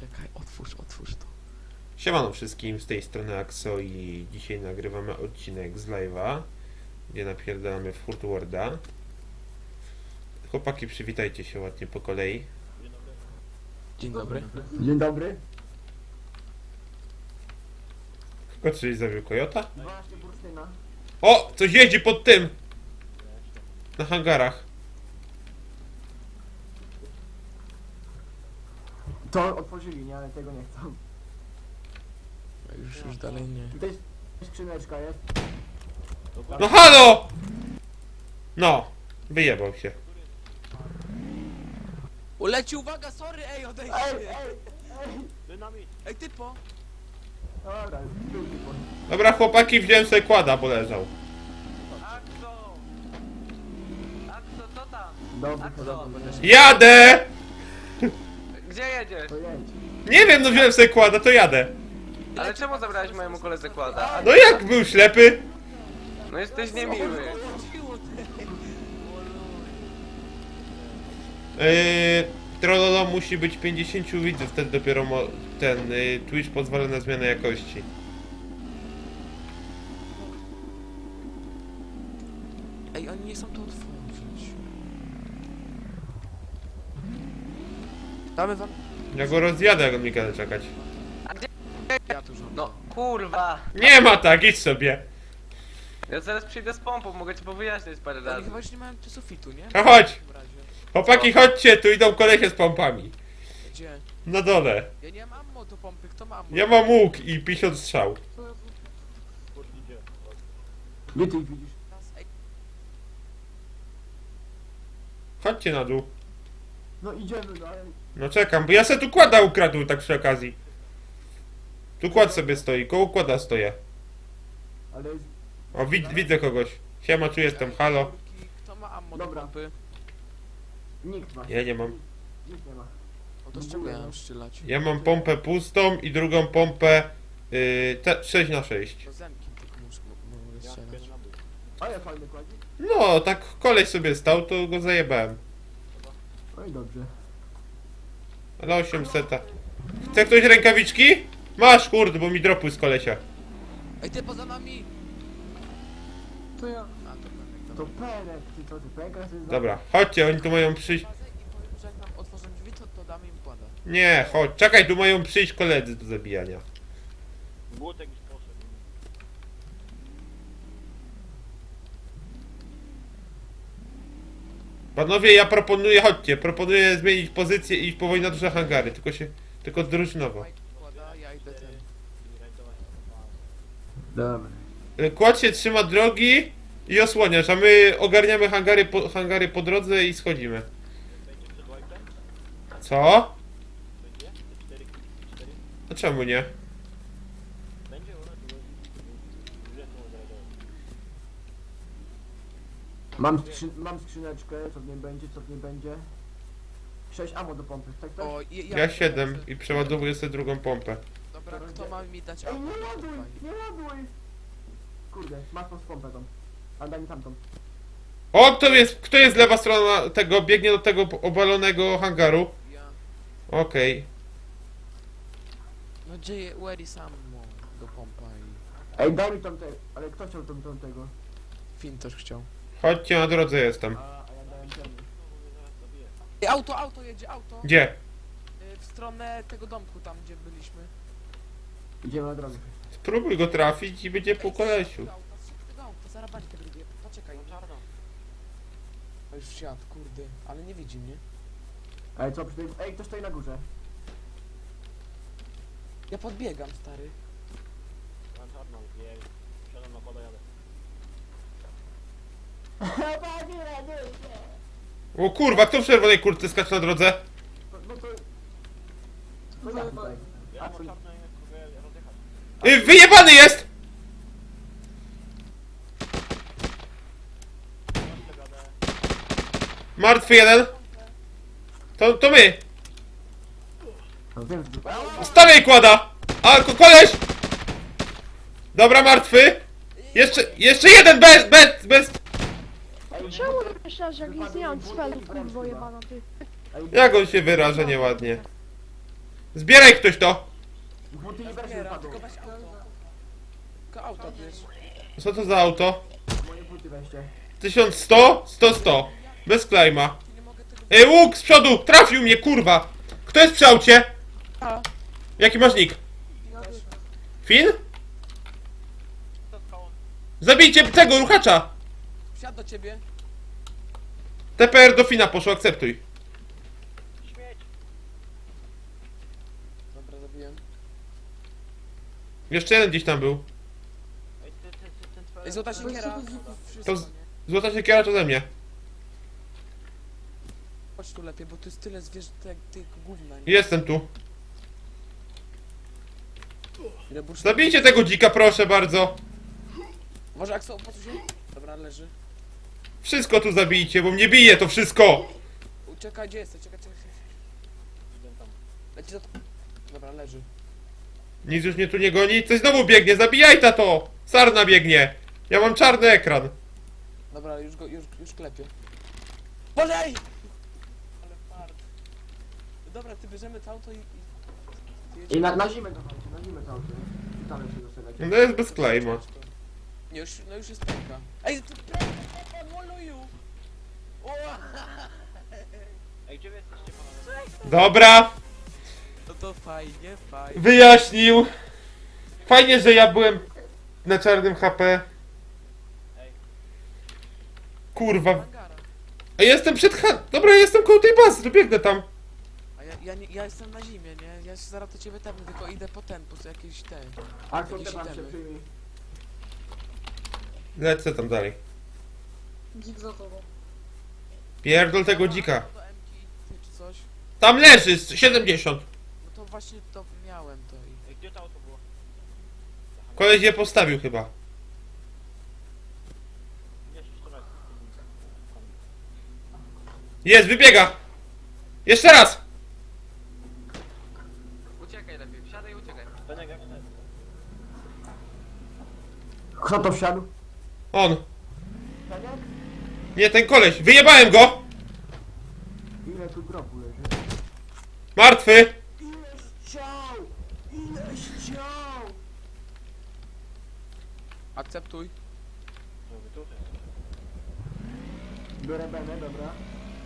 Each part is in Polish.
Czekaj, otwórz, otwórz to. Siemano wszystkim, z tej strony Axo i dzisiaj nagrywamy odcinek z live'a, gdzie napierdalamy w Hurt Worda. Chłopaki, przywitajcie się ładnie po kolei. Dzień dobry. Dzień dobry. Kto czyli zabił Kojota? Właśnie bursztyna. O! Coś jeździ pod tym! Na hangarach. To otworzyli, nie? Ale tego nie chcą. Już, już dalej nie. Tutaj skrzyneczka jest. No halo! No, wyjebał się. Uleci, uwaga, sorry, ej, odejdź! Ej, ej, ej! Ej, typo! Dobra, typo. Dobra, chłopaki, wziąłem sobie kłada, bo leżał. Akso! Akso, co tam? Dobry, Akso! dobry. Jadę! Gdzie jedziesz? To jedź. Nie wiem, no wziąłem sobie kłada, to jadę. Ale czemu zabrałeś mojemu koledze kłada? A, No jak był ślepy? no jesteś niemiły. Yy, Trollolo musi być 50 widzów, wtedy dopiero mo- ten yy, Twitch pozwala na zmianę jakości. Ej, oni nie chcą to otworzyć. Damy wam... Ja go rozjadę, jak on mi każe czekać. Ja tu. No kurwa! Nie ma tak, idź sobie. Ja zaraz przyjdę z pompą, mogę ci powyjaśniać parę Oni razy. chyba już nie mają tu sufitu, nie? No chodź. W razie. Chłopaki, chodźcie, tu idą kolesie z pompami. Gdzie? Na dole. Ja nie mam ammo do pompy, kto ma ammo? Ja mam łuk i 50 strzał. Ej, Chodźcie na dół. No idziemy, no ale... No czekam, bo ja se tu kłada ukradł tak przy okazji. Tu kład sobie stoi, koło kłada stoję. Ale jest... O, wid widzę kogoś. Siema, tu jestem, halo. Kto ma ammo Dobra. do pompy? Nikt ma. Ja nie mam. Nikt nie ma. No to z czego ja mam strzelać? Ja mam pompę pustą i drugą pompę yy, te, 6 na 6 Do zemki tylko muszę, mo- mogę strzelać. Ale fajny kładzik. No, tak koleś sobie stał, to go zajebałem. No i dobrze. Ale 800. Chce ktoś rękawiczki? Masz, kurde, bo mi dropły z kolesia. Ej, ty poza nami! To ja... A, to pewnie. To perek, ty co, ty? To jest Dobra, chodźcie, oni tu mają przyjść. I powiem, że jak nam otworzą drzwi, to, to damy im kłada. Nie, chodź, czekaj, tu mają przyjść koledzy do zabijania. Młotek już poszedł. Panowie, ja proponuję, chodźcie, proponuję zmienić pozycję i iść powoli na duże hangary, tylko się, tylko drużynowo. Dobra. Y, Kład się trzyma drogi i osłaniasz, a my ogarniamy hangary po, hangary po drodze i schodzimy. Co? Będzie? Te 4 4 A czemu nie? Będzie ona tu Ile to odradzają? Mam, skrzyn mam skrzyneczkę, co w niej będzie, co w niej będzie. 6 ammo do pompy, tak tak? O, i- Ja 7 i przeładowuję sobie drugą pompę. Dobra, kto ma mi dać Ej, ammo? nie ładuj, nie ładuj! Kurde, masz tą pompę tą. A daj mi tamtą. O, kto jest, kto jest lewa strona tego, biegnie do tego obalonego hangaru? Ja. Okej. No gdzie, where is ammo do pompa i... Ej, daj mi te... Ale kto chciał tą, tą tego? Fin też chciał. Chodźcie, na drodze jestem. A, a. Ej, auto, auto jedzie, auto! Gdzie? Y, W stronę tego domku, tam gdzie byliśmy. Idziemy na drogę. Spróbuj go trafić i będzie po kolesiu. Tego auta, te drugie. Poczekaj. Czarno. O, już wsiadł, kurde. Ale nie widzi mnie. Ej, co przy tej... Ej, ktoś stoi na górze. Ja podbiegam, stary. Na czarno, jej. Siadam na kola, jadę. O kurwa, kto w czerwonej kurtce skacze na drodze? Y, wyjebany jest! Martwy jeden. To, to my. Stawiaj kłada! A, ko koleś! Dobra, martwy. Jeszcze, jeszcze jeden bez, bez, bez. Czemu myślasz, jak mam spelu, kurwo jebana ty? Jak on się wyraża nieładnie. Zbieraj ktoś to! Buty i wersje Zbiera, wypadło. tylko weź auto. Tylko auto bierz. Co to za auto? Moje buty weźcie. 1100? 100, 100. Bez klejma. Ty nie mogę tego... Ej, łuk z przodu! Trafił mnie, kurwa! Kto jest przy aucie? A, Jaki masz nick? Fin? Zabijcie tego ruchacza! Wsiadł do ciebie. TPR do Fina poszło, akceptuj. Śmieć. Dobra, zabiłem. Jeszcze jeden gdzieś tam był. Ej, ty, ty, ty, ten. Ej, złota siekiera. To z-? Złota siekiera to ze mnie. Chodź tu lepiej, bo tu jest tyle zwierzę, tak, tych gówna. nie? Jestem tu. Ile Zabijcie tego dzika, proszę bardzo. Może Axel, po co się? Dobra, leży. Wszystko tu zabijcie, bo mnie bije to wszystko. Uciekaj, gdzie jesteś? Czekaj, czekaj. czekaj. Idę tam. Leci za... Dobra, leży. Nic już mnie tu nie goni. Coś znowu biegnie, zabijaj ta to. Sarna biegnie. Ja mam czarny ekran. Dobra, już go, już, już klepię. Bolej! Ale fart. Dobra, ty bierzemy to auto i... i... I na, na zimę dawajcie, na zimę całkiem. Czytamy się dosyć. No jest bez klejma. Nie, już, no już jest pęka. Ej, ty pęka, moluju! Ej, gdzie wy jesteście panowie? Dobra, No to fajnie, fajnie. wyjaśnił. Fajnie, że ja byłem na czarnym HP. Ej. Kurwa. Hangara. A ja jestem przed ha... Dobra, ja jestem koło tej bazy, to biegnę tam. A ja, ja, nie, ja jestem na zimie, nie? Ja się zaraz do ciebie tepnę, tylko idę po ten, po jakieś te. A co Jakieś te się itemy. przyjmij. Lecę tam dalej. Dzik za tobą. Pierdol tego dzika. Do MK, ty czy coś? Tam leży, z 70. No to właśnie to miałem to i... Ej, gdzie to auto było? Koleś je postawił chyba. Nie, jeszcze raz. Jest, wybiega. Jeszcze raz. Uciekaj lepiej, wsiadaj i uciekaj. Benek, jak to jest? Kto to wsiadł? On. Nie, ten koleś. Wyjebałem go. Ile tu grobu leży? Martwy. Ileś ciał! Ileś ciał! Akceptuj. Biorę Benę, dobra.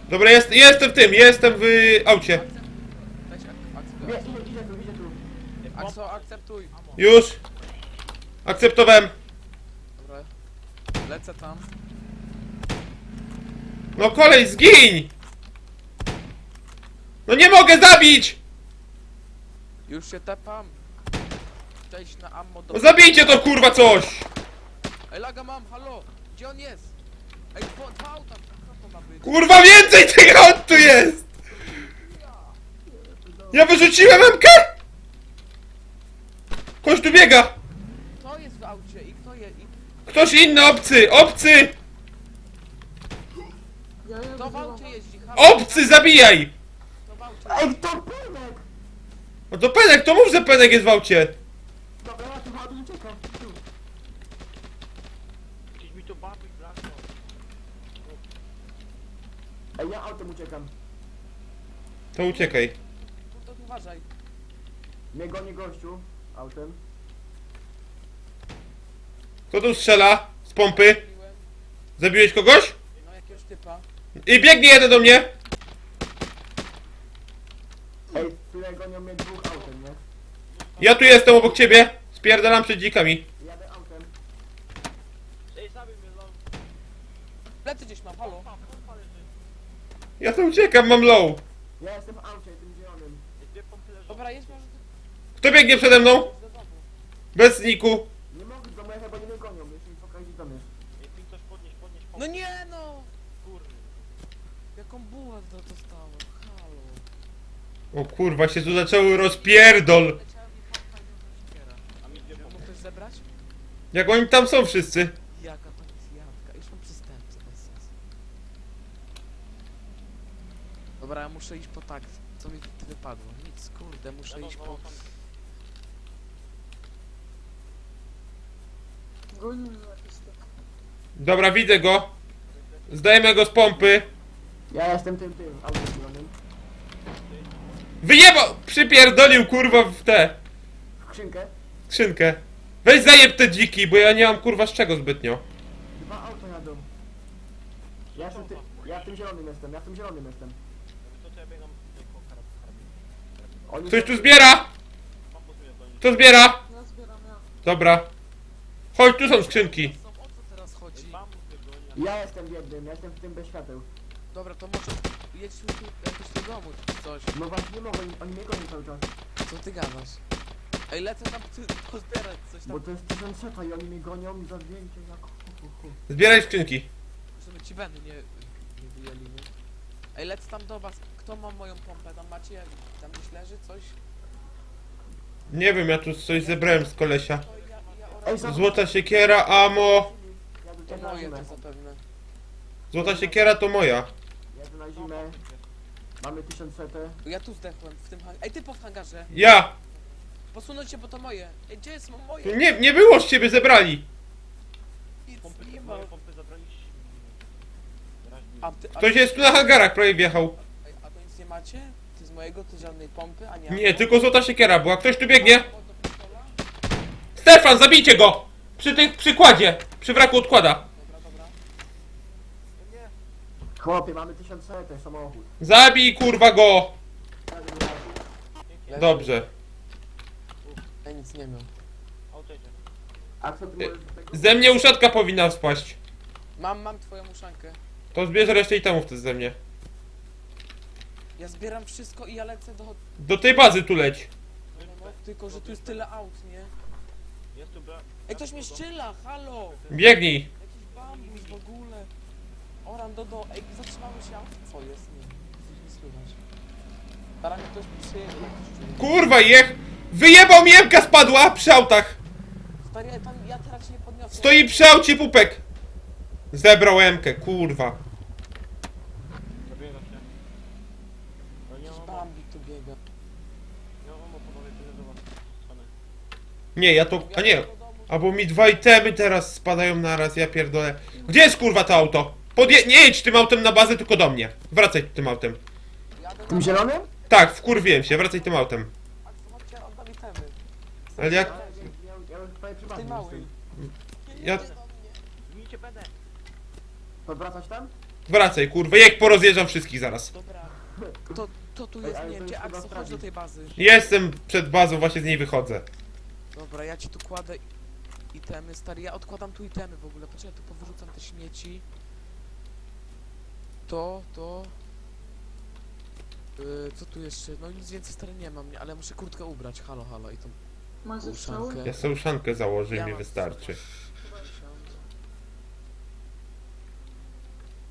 Dobra, jest, jestem w tym, jestem w aucie. Weź ak- Nie, akceptuj. idzie, idzie tu, idzie tu. Ej, Akso, pompa. akceptuj. Już. Akceptowałem. Lecę tam. No kolej, zgiń! No nie mogę zabić! Już się tepam. Cześć na ammo do... No zabijcie to kurwa coś! Ej, laga mam, halo! Gdzie on jest? Ej, dwa, dwa auta, co to ma być? Kurwa więcej tych aut tu jest! Ja wyrzuciłem MK! Ktoś tu biega! Kto jest w aucie i kto je... I Ktoś inny, obcy, obcy! Ja wami. jeździ? Halo? Obcy, zabijaj! Ej, to Benek! No to Penek, to mów, że Penek jest w aucie. Dobra, ja tu uciekam. Tu. Gdzieś mi tu babuj brakło. Ej, ja autem uciekam. To uciekaj. Tu, to uważaj. Mnie goni gościu. Autem. Kto tu strzela? Z pompy? Zabiłeś kogoś? No jakiegoś typa. I biegnie jeden do mnie! Ej, tyle gonią mnie dwóch autem, nie? Ja tu jestem obok ciebie. Spierdalam przed dzikami. Jadę autem. Plecy gdzieś mam, halo? Ja tu uciekam, mam low. Ja jestem w aucie, tym zielonym. Dobra, jedź może Kto biegnie przede mną? do domu. Bez niku. Nie mogę do mnie, bo nie mnie gonią. Jeszcze mi pokażę dom jest. Ej, pin coś podnieś, podnieś pompę. No nie no! Kurde. Jaką bułę to dostałem, halo. O kurwa, się tu zaczęły rozpierdol. Leciałem i. A mi zebrać? Jak oni tam są wszyscy? Jaka to jest jadka? Już mam przystępcę, bez sensu. Dobra, ja muszę iść po tak. Co mi tu wypadło? Nic, kurde, muszę No, iść no, po... tam. Goni mnie jakiś typ. Dobra, widzę go. Zdajemy go z pompy. Ja jestem tym, tym, autem zielonym. Wyjebał! Przypierdolił kurwa w tę Skrzynkę. skrzynkę. Weź zajeb te dziki, bo ja nie mam kurwa z czego zbytnio. Dwa auto jadą. Ja, jestem ty, ja w tym zielonym jestem, ja w tym zielonym jestem. Oni Ktoś tu zbiera! Kto zbiera? Ja zbieram, ja. Dobra. Chodź, tu są skrzynki. Co, o co teraz chodzi? Pampus mnie goni. Ja jestem w jednym, ja jestem w tym bez świateł. Dobra, to może jedźmy tu jakoś do domu czy coś. No właśnie nie mogą, oni, oni mnie gonią cały czas. Co ty gadasz? Ej, lecę tam ty, pozbierać coś Bo tam. to jest tysiąc seta i oni mnie gonią za zdjęcie jak hu, hu, hu. Zbieraj skrzynki. Żeby ci weny nie, nie wyjęli, nie? Ej, lecę tam do was. Kto ma moją pompę? Tam macie? Tam gdzieś leży coś? Nie wiem, ja tu coś zebrałem z kolesia. To ja, ja Ej, oraz... za- Złota siekiera, amo. To moje to zapewne. Złota siekiera to moja. Ja tu na zimę. Mamy tysiąc setę. Ja tu zdechłem w tym hangarze. Ej, ty po w hangarze. Ja! Posunąć się, bo to moje. Ej, gdzie jest mo- moje? Nie, nie było z ciebie zebrali. Nic Pompy, nie ma. moje pompy zabraliście. Raźni. A, ty, a, Ktoś jest tu na hangarach prawie wjechał. Ej, a to nic nie macie? Ty z mojego, ty żadnej pompy, a nie Nie, tylko złota siekiera była. Ktoś tu biegnie. Stefan, zabijcie go! Przy tym przykładzie. Przy wraku odkłada. Dobra, dobra. Chłopie, mamy tysiąc setę, samochód. Zabij kurwa go! Leży. Dobrze. Ja nic nie miał. A co tego? Ze mnie uszatka powinna spaść. Mam, mam twoją uszankę. To zbierz resztę itemów też ze mnie. Ja zbieram wszystko i ja lecę do... Do tej bazy tu leć. No, no, tylko, że tu jest tyle aut, nie? Jest tu bra... Ej, ktoś mnie szczyla, halo! Biegnij. Jakiś bambus w ogóle. Oran, do, do, ej, się. Co jest? Nie, nic nie słychać. Staramy ktoś przyjechał. Kurwa jech! Wyjebał mi Jemka spadła przy autach! Stary, tam, ja teraz się nie podniosę. Stoi przy aucie pupek! Zebrał Jemkę, kurwa. Zabiegam się. Ale nie Jakiś mam... bambik tu biega. Nie mam panowie, tyle do was. Stanę. Nie, ja to... A nie. Albo mi dwa itemy teraz spadają naraz, ja pierdolę. Gdzie jest kurwa to auto? Podje... Nie jedź tym autem na bazę, tylko do mnie. Wracaj tym autem. Tym zielonym? Tak, wkurwiłem się, wracaj tym autem. Ale jak... Ja, już prawie przy Ty bazie mały. jestem. Ja... Zmijcie będę. Podwracać tam? Wracaj, kurwa, jak porozjeżdżam wszystkich zaraz. Dobra. To, to tu jest, ale nie wiem, jest gdzie chyba Axel, chodź do tej bazy. Jestem przed bazą, właśnie z niej wychodzę. Dobra, ja ci tu kładę itemy, stary, ja odkładam tu itemy w ogóle, poczekaj, tu powyrzucam te śmieci. To, to... Yy, co tu jeszcze? No nic więcej stary nie mam, nie, ale muszę kurtkę ubrać, halo, halo i tą Masz uszankę. Ja sobie uszankę założę i Ja mi mam wystarczy.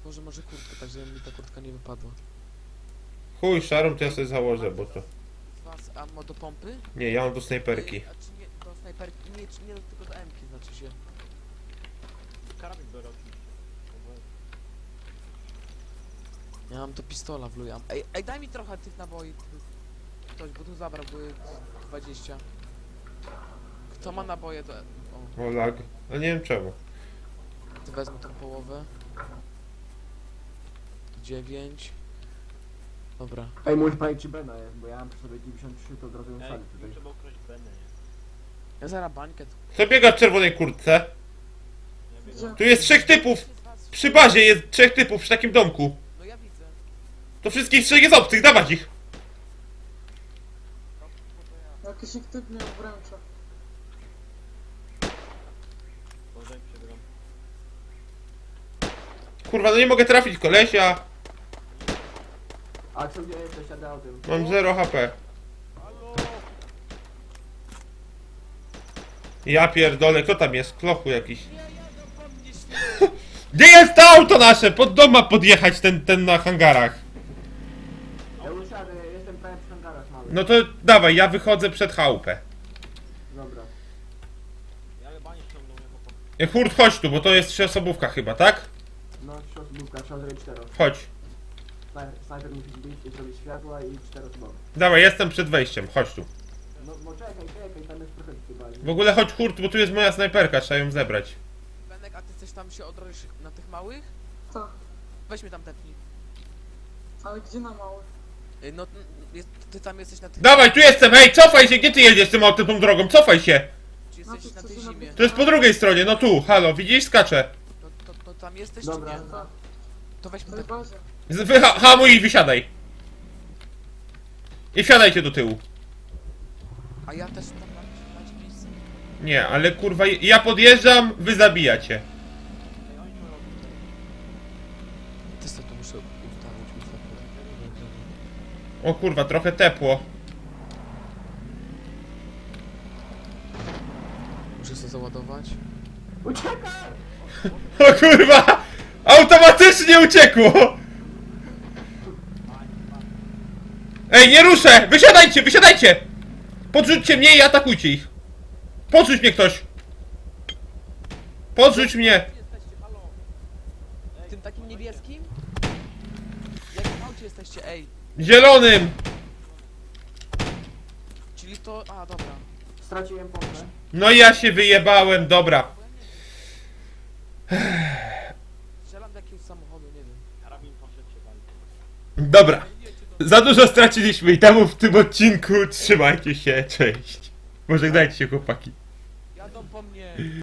Może, może kurtkę, tak żeby mi ta kurtka nie wypadła. Chuj, szarą to ja sobie założę, bo to... Was ammo do pompy? Nie, ja mam do snajperki. A czy nie, do snajperki, nie, nie, tylko do M-ki, znaczy się. Karabin biorę oczywiście. Ja mam to pistola w lujam. Ej, ej, daj mi trochę tych naboi. Ktoś, bo tu zabrał, były 20. Kto ma naboje, to... O, O lag. A nie wiem czemu. to wezmę tą połowę. 9. Dobra. Ej, palić czy Bena jest, bo ja mam przy sobie 93, to od razu ją Ej, wsadzić tutaj. trzeba ukraść będę, nie? Ja zaraz bańkę tu. Kto biega w czerwonej kurtce? Gdzie? Tu jest trzech typów! Przy bazie jest trzech typów przy takim domku. No ja widzę. To wszystkich trzech jest obcych, dawać ich! Jakiś ich typ mnie przebiegam. Kurwa, no nie mogę trafić kolesia. A co gdzie jesteś, jadę autem? Mam 0 HP. Ja pierdolę, kto tam jest? Klochu jakiś. Gdzie jest to auto nasze? Pod dom ma podjechać ten, ten na hangarach. Ja już jadę, jestem prawie przy hangarach mały. No to dawaj, ja wychodzę przed chałupę. Dobra. Ja banie ściągnął mnie po E, Hurt, chodź tu, bo to jest trzyosobówka chyba, tak? No, trzy osobówka, trzeba zrobić cztero. Chodź. Snajper, snajper musi zbić i zrobić światła i cztery osobowe. Dawaj, jestem przed wejściem, chodź tu. No, no czekaj, czekaj, tam jest trochę chyba. W ogóle chodź Hurt, bo tu jest moja snajperka, trzeba ją zebrać. Benek, a ty chcesz tam się odrodzić na tych małych? Tak. Weź mnie tam tepnij. Ale gdzie na mały? Y, No, n- jest, ty tam jesteś na tym... Dawaj, tu jestem, hej, cofaj się, gdzie ty jedziesz tym autem, tą drogą, cofaj się. Czy Na jesteś tych, na co tej się zimie? To jest po drugiej stronie, no tu, halo, widzisz, skaczę. To, to, to tam jesteś Dobra. czy nie? Tak, To weźmy w tej tak... bazie. Z- Wyha- hamuj i wysiadaj. I wsiadajcie do tyłu. A ja też tam macie, macie miejsce? Nie, ale kurwa, ja podjeżdżam, wy zabijacie. Ej, oni to robią. Ty sobie to muszę ustawić, ustawić. O kurwa, trochę tepło. Muszę sobie załadować. Uciekaj! O kurwa! Automatycznie uciekło! Ej, nie ruszę! Wysiadajcie, wysiadajcie! Podrzućcie mnie i atakujcie ich. Podrzuć mnie ktoś. Podrzuć mnie. jesteście, halo? Tym takim niebieskim? W jakim aucie jesteście, ej? Zielonym. Czyli to... A, dobra. Straciłem pompę. No i ja się wyjebałem, dobra. Strzelam do jakiegoś samochodu, nie wiem. Karabin poszedł się wali. Dobra. Za dużo straciliśmy i temu w tym odcinku. Trzymajcie się, cześć. Może dajcie się chłopaki. Jadą po mnie!